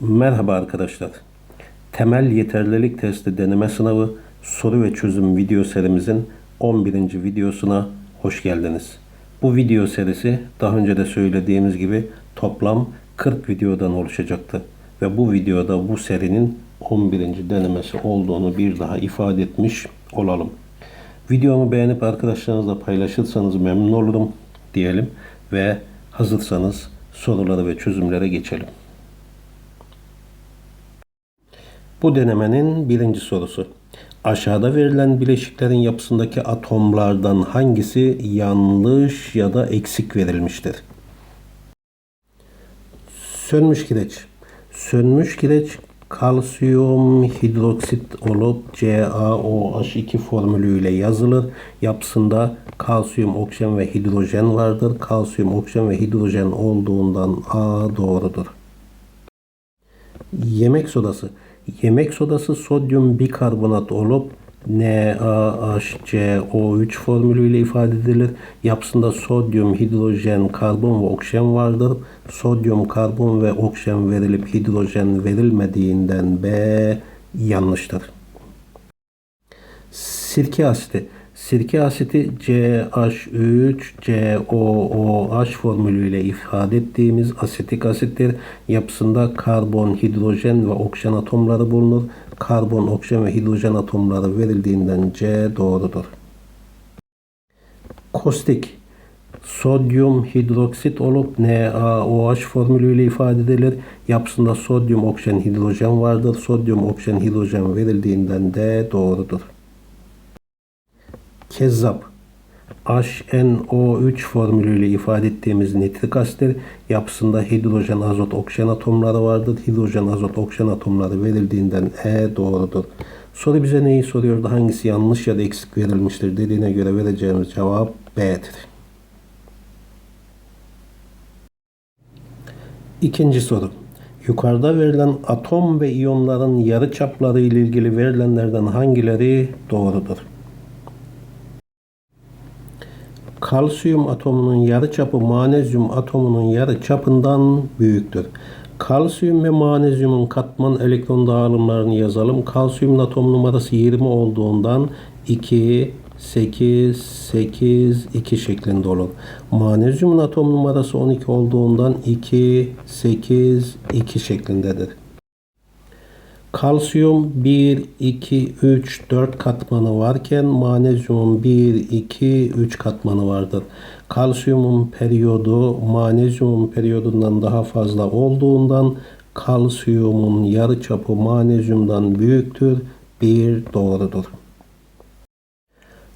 Merhaba arkadaşlar. Temel yeterlilik testi deneme sınavı soru ve çözüm video serimizin 11. videosuna hoş geldiniz. Bu video serisi daha önce de söylediğimiz gibi toplam 40 videodan oluşacaktı. Ve bu videoda bu serinin 11. denemesi olduğunu bir daha ifade etmiş olalım. Videomu beğenip arkadaşlarınızla paylaşırsanız memnun olurum diyelim ve hazırsanız soruları ve çözümlere geçelim. Bu denemenin birinci sorusu. Aşağıda verilen bileşiklerin yapısındaki atomlardan hangisi yanlış ya da eksik verilmiştir? Sönmüş kireç. Sönmüş kireç kalsiyum hidroksit olup CaOH2 formülüyle yazılır. Yapısında kalsiyum, oksijen ve hidrojen vardır. Kalsiyum, oksijen ve hidrojen olduğundan A doğrudur. Yemek sodası. Yemek sodası sodyum bikarbonat olup NaHCO3 formülüyle ifade edilir. Yapısında sodyum, hidrojen, karbon ve oksijen vardır. Sodyum, karbon ve oksijen verilip hidrojen verilmediğinden B yanlıştır. Sirke asiti. Sirke asiti CH3 COOH formülüyle ifade ettiğimiz asetik asittir. Yapısında karbon, hidrojen ve oksijen atomları bulunur. Karbon, oksijen ve hidrojen atomları verildiğinden C doğrudur. Kostik sodyum hidroksit olup NaOH formülüyle ifade edilir. Yapısında sodyum, oksijen, hidrojen vardır. Sodyum, oksijen, hidrojen verildiğinden D doğrudur. Kezzap HNO3 formülüyle ifade ettiğimiz nitrik asittir. Yapısında hidrojen, azot, oksijen atomları vardır. Hidrojen, azot, oksijen atomları verildiğinden E doğrudur. Soru bize neyi soruyordu? Hangisi yanlış ya da eksik verilmiştir dediğine göre vereceğimiz cevap B'dir. İkinci soru. Yukarıda verilen atom ve iyonların yarı çapları ile ilgili verilenlerden hangileri doğrudur? Kalsiyum atomunun yarıçapı manezyum atomunun yarıçapından büyüktür. Kalsiyum ve manezyumun katman elektron dağılımlarını yazalım. Kalsiyumun atom numarası 20 olduğundan 2, 8, 8, 2 şeklinde olur. Manezyumun atom numarası 12 olduğundan 2, 8, 2 şeklindedir. Kalsiyum 1, 2, 3, 4 katmanı varken manezyumun 1, 2, 3 katmanı vardır. Kalsiyumun periyodu manezyumun periyodundan daha fazla olduğundan kalsiyumun yarıçapı manezyumdan büyüktür. 1 doğrudur.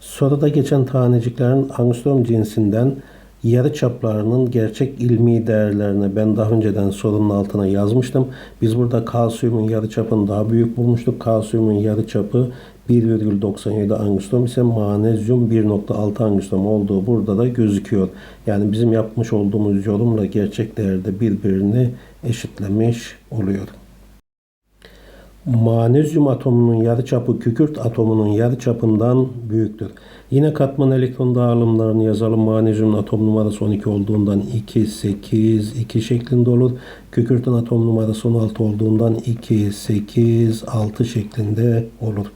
Soruda geçen taneciklerin angstrom cinsinden yarı çaplarının gerçek ilmi değerlerini ben daha önceden sorunun altına yazmıştım. Biz burada kalsiyumun yarı çapını daha büyük bulmuştuk. Kalsiyumun yarı çapı 1,97 angstrom ise manezyum 1,6 angstrom olduğu burada da gözüküyor. Yani bizim yapmış olduğumuz yorumla gerçek değerde birbirini eşitlemiş oluyor. Manezyum atomunun yarıçapı kükürt atomunun yarıçapından büyüktür. Yine katman elektron dağılımlarını yazalım. Manezyumun atom numarası 12 olduğundan 2, 8, 2 şeklinde olur. Kükürtün atom numarası 16 olduğundan 2, 8, 6 şeklinde olur.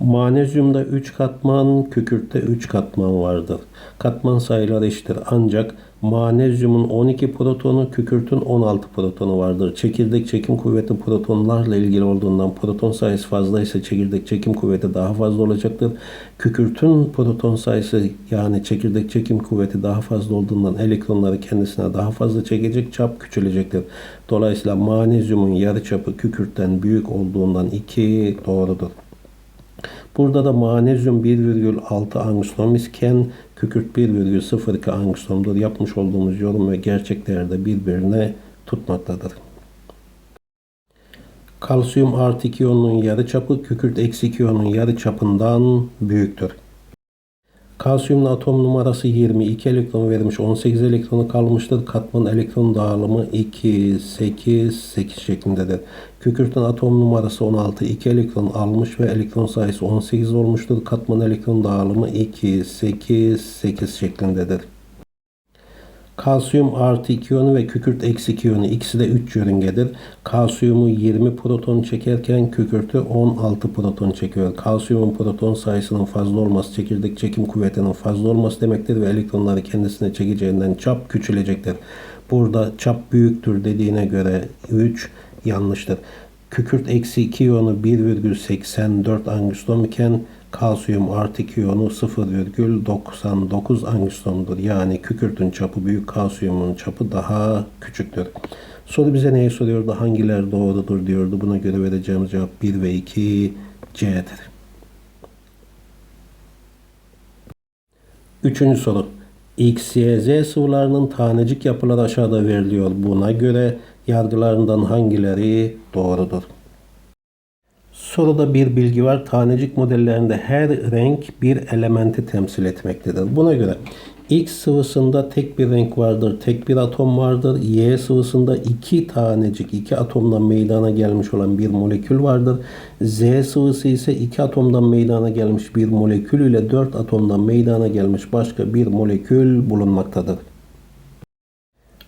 Manezyumda 3 katman, kükürtte 3 katman vardır. Katman sayıları eşittir. Ancak manezyumun 12 protonu, kükürtün 16 protonu vardır. Çekirdek çekim kuvveti protonlarla ilgili olduğundan proton sayısı fazla ise çekirdek çekim kuvveti daha fazla olacaktır. Kükürtün proton sayısı yani çekirdek çekim kuvveti daha fazla olduğundan elektronları kendisine daha fazla çekecek, çap küçülecektir. Dolayısıyla manezyumun yarıçapı kükürtten büyük olduğundan 2 doğrudur. Burada da manezyum 1,6 angstrom isken kükürt 1,02 angstromdur. Yapmış olduğumuz yorum ve gerçek değerde birbirine tutmaktadır. Kalsiyum artı 2 iyonunun yarı çapı kükürt eksi 2 iyonunun yarı çapından büyüktür. Kalsiyumun atom numarası 22 elektron vermiş 18 elektronu kalmıştır. Katman elektron dağılımı 2, 8, 8 şeklindedir. Kükürtün atom numarası 16 2 elektron almış ve elektron sayısı 18 olmuştur. Katman elektron dağılımı 2, 8, 8 şeklindedir. Kalsiyum artı 2 iyonu ve kükürt eksi 2 iyonu ikisi de 3 yörüngedir. Kalsiyumu 20 proton çekerken kükürtü 16 proton çekiyor. Kalsiyumun proton sayısının fazla olması çekirdek çekim kuvvetinin fazla olması demektir ve elektronları kendisine çekeceğinden çap küçülecektir. Burada çap büyüktür dediğine göre 3 yanlıştır. Kükürt eksi 2 iyonu 1,84 angstrom iken kalsiyum artı 2 iyonu 0,99 angstromdur. Yani kükürtün çapı büyük, kalsiyumun çapı daha küçüktür. Soru bize neyi soruyordu? Hangiler doğrudur diyordu. Buna göre vereceğimiz cevap 1 ve 2 C'dir. Üçüncü soru. X, Y, Z sıvılarının tanecik yapıları aşağıda veriliyor. Buna göre yargılarından hangileri doğrudur? Soruda bir bilgi var. Tanecik modellerinde her renk bir elementi temsil etmektedir. Buna göre X sıvısında tek bir renk vardır, tek bir atom vardır. Y sıvısında iki tanecik, iki atomdan meydana gelmiş olan bir molekül vardır. Z sıvısı ise iki atomdan meydana gelmiş bir molekül ile dört atomdan meydana gelmiş başka bir molekül bulunmaktadır.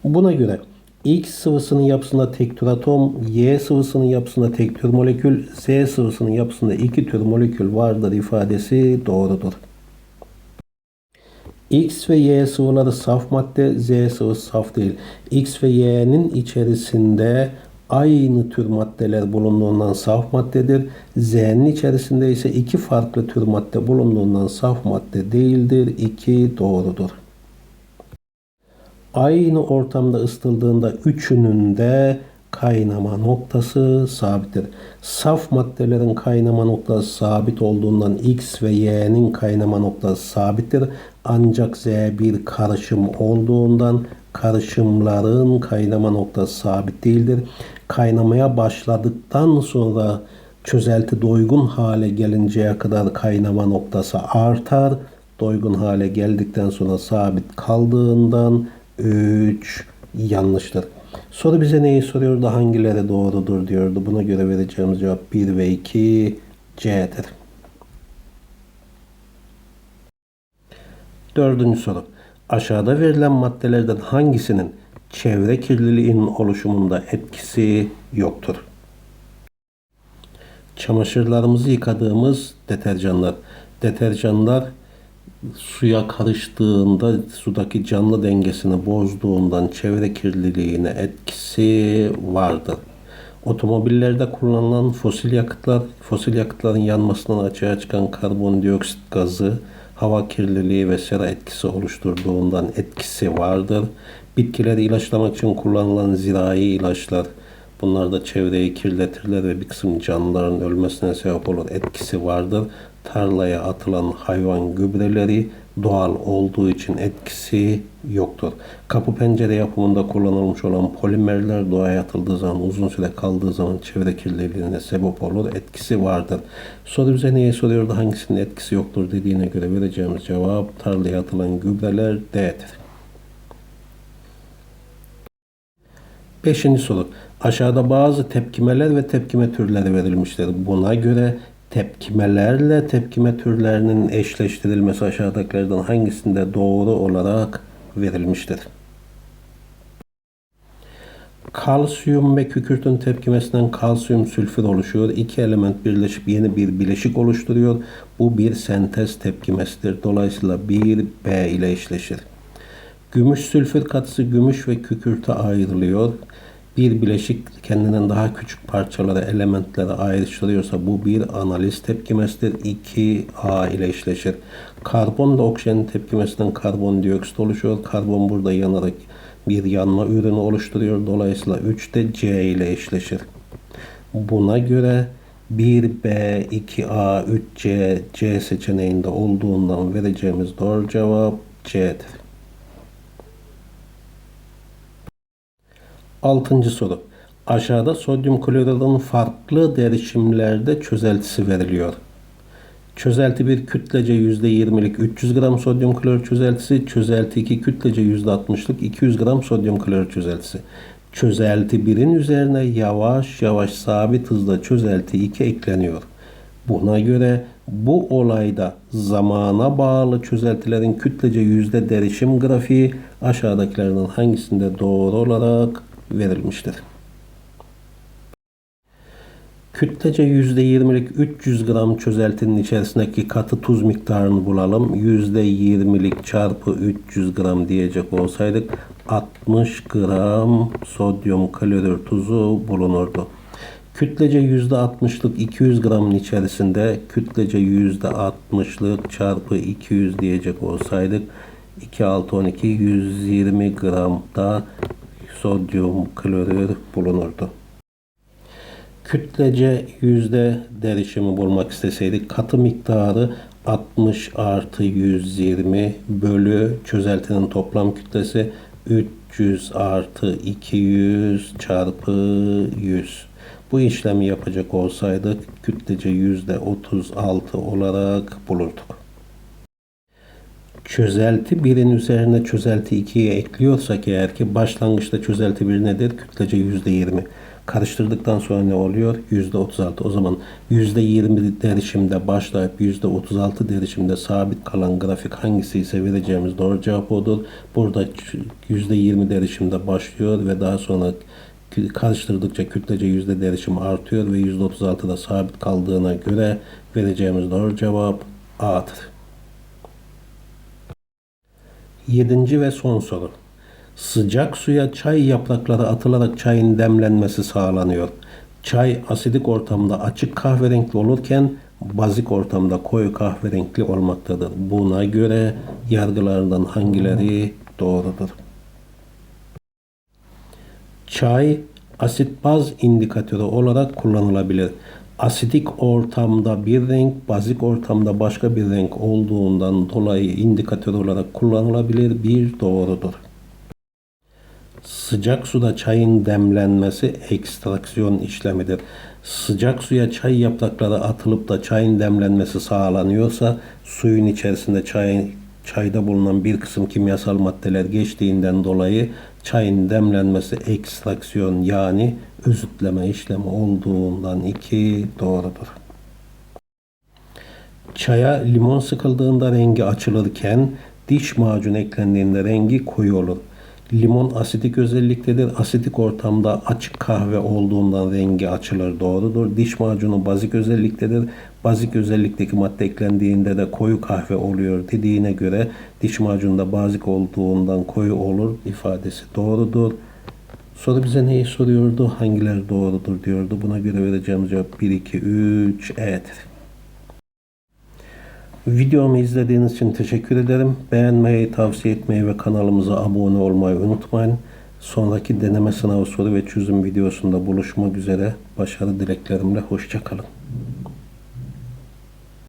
Buna göre X sıvısının yapısında tek tür atom, Y sıvısının yapısında tek tür molekül, Z sıvısının yapısında iki tür molekül vardır ifadesi doğrudur. X ve Y sıvıları saf madde, Z sıvısı saf değil. X ve Y'nin içerisinde aynı tür maddeler bulunduğundan saf maddedir. Z'nin içerisinde ise iki farklı tür madde bulunduğundan saf madde değildir. 2 doğrudur. Aynı ortamda ısıtıldığında üçünün de kaynama noktası sabittir. Saf maddelerin kaynama noktası sabit olduğundan X ve Y'nin kaynama noktası sabittir. Ancak Z bir karışım olduğundan karışımların kaynama noktası sabit değildir. Kaynamaya başladıktan sonra çözelti doygun hale gelinceye kadar kaynama noktası artar. Doygun hale geldikten sonra sabit kaldığından 3 yanlıştır. Soru bize neyi soruyordu? Hangileri doğrudur diyordu. Buna göre vereceğimiz cevap 1 ve 2 C'dir. Dördüncü soru. Aşağıda verilen maddelerden hangisinin çevre kirliliğinin oluşumunda etkisi yoktur? Çamaşırlarımızı yıkadığımız deterjanlar. Deterjanlar suya karıştığında sudaki canlı dengesini bozduğundan çevre kirliliğine etkisi vardır. Otomobillerde kullanılan fosil yakıtlar, fosil yakıtların yanmasından açığa çıkan karbondioksit gazı hava kirliliği ve sera etkisi oluşturduğundan etkisi vardır. Bitkileri ilaçlamak için kullanılan zirai ilaçlar bunlar da çevreyi kirletirler ve bir kısım canlıların ölmesine sebep olur. Etkisi vardır tarlaya atılan hayvan gübreleri doğal olduğu için etkisi yoktur. Kapı pencere yapımında kullanılmış olan polimerler doğaya atıldığı zaman uzun süre kaldığı zaman çevre kirliliğine sebep olur. Etkisi vardır. Soru bize neyi soruyordu? Hangisinin etkisi yoktur dediğine göre vereceğimiz cevap tarlaya atılan gübreler D'dir. Beşinci soru. Aşağıda bazı tepkimeler ve tepkime türleri verilmiştir. Buna göre tepkimelerle tepkime türlerinin eşleştirilmesi aşağıdakilerden hangisinde doğru olarak verilmiştir? Kalsiyum ve kükürtün tepkimesinden kalsiyum sülfür oluşuyor. İki element birleşip yeni bir bileşik oluşturuyor. Bu bir sentez tepkimesidir. Dolayısıyla 1 B ile eşleşir. Gümüş sülfür katısı gümüş ve kükürte ayrılıyor bir bileşik kendinden daha küçük parçalara, elementlere ayrıştırıyorsa bu bir analiz tepkimesidir. 2A ile eşleşir. Karbon da oksijenin tepkimesinden karbondioksit oluşuyor. Karbon burada yanarak bir yanma ürünü oluşturuyor. Dolayısıyla 3 de C ile eşleşir. Buna göre 1B, 2A, 3C, C seçeneğinde olduğundan vereceğimiz doğru cevap C'dir. Altıncı soru. Aşağıda sodyum kloridin farklı derişimlerde çözeltisi veriliyor. Çözelti bir kütlece %20'lik 300 gram sodyum klor çözeltisi, çözelti 2 kütlece %60'lık 200 gram sodyum klor çözeltisi. Çözelti 1'in üzerine yavaş yavaş sabit hızla çözelti 2 ekleniyor. Buna göre bu olayda zamana bağlı çözeltilerin kütlece yüzde derişim grafiği aşağıdakilerden hangisinde doğru olarak verilmiştir? Kütlece %20'lik 300 gram çözeltinin içerisindeki katı tuz miktarını bulalım. %20'lik çarpı 300 gram diyecek olsaydık 60 gram sodyum klorür tuzu bulunurdu. Kütlece %60'lık 200 gramın içerisinde kütlece %60'lık çarpı 200 diyecek olsaydık 2 6 12 120 gram da sodyum klorür bulunurdu kütlece yüzde derişimi bulmak isteseydik katı miktarı 60 artı 120 bölü çözeltinin toplam kütlesi 300 artı 200 çarpı 100. Bu işlemi yapacak olsaydık kütlece yüzde 36 olarak bulurduk. Çözelti 1'in üzerine çözelti 2'yi ekliyorsak eğer ki başlangıçta çözelti 1 nedir? Kütlece yüzde 20. Karıştırdıktan sonra ne oluyor? %36. O zaman %20 derişimde başlayıp %36 derişimde sabit kalan grafik hangisi ise vereceğimiz doğru cevap odur. Burada %20 derişimde başlıyor ve daha sonra karıştırdıkça kütlece yüzde derişim artıyor ve %36'da sabit kaldığına göre vereceğimiz doğru cevap A'dır. Yedinci ve son soru. Sıcak suya çay yaprakları atılarak çayın demlenmesi sağlanıyor. Çay asidik ortamda açık kahverengi olurken bazik ortamda koyu kahverengi olmaktadır. Buna göre yargılardan hangileri doğrudur? Çay asit baz indikatörü olarak kullanılabilir. Asidik ortamda bir renk, bazik ortamda başka bir renk olduğundan dolayı indikatör olarak kullanılabilir. Bir doğrudur. Sıcak suda çayın demlenmesi ekstraksiyon işlemidir. Sıcak suya çay yaprakları atılıp da çayın demlenmesi sağlanıyorsa suyun içerisinde çayın çayda bulunan bir kısım kimyasal maddeler geçtiğinden dolayı çayın demlenmesi ekstraksiyon yani özütleme işlemi olduğundan iki doğrudur. Çaya limon sıkıldığında rengi açılırken diş macunu eklendiğinde rengi koyu olur. Limon asidik özelliktedir. Asidik ortamda açık kahve olduğundan rengi açılır doğrudur. Diş macunu bazik özelliktedir. Bazik özellikteki madde eklendiğinde de koyu kahve oluyor dediğine göre diş macunda bazik olduğundan koyu olur ifadesi doğrudur. Soru bize neyi soruyordu? Hangileri doğrudur diyordu. Buna göre vereceğimiz cevap 1, 2, 3, E'dir. Videomu izlediğiniz için teşekkür ederim. Beğenmeyi, tavsiye etmeyi ve kanalımıza abone olmayı unutmayın. Sonraki deneme sınavı soru ve çözüm videosunda buluşmak üzere. Başarı dileklerimle hoşçakalın.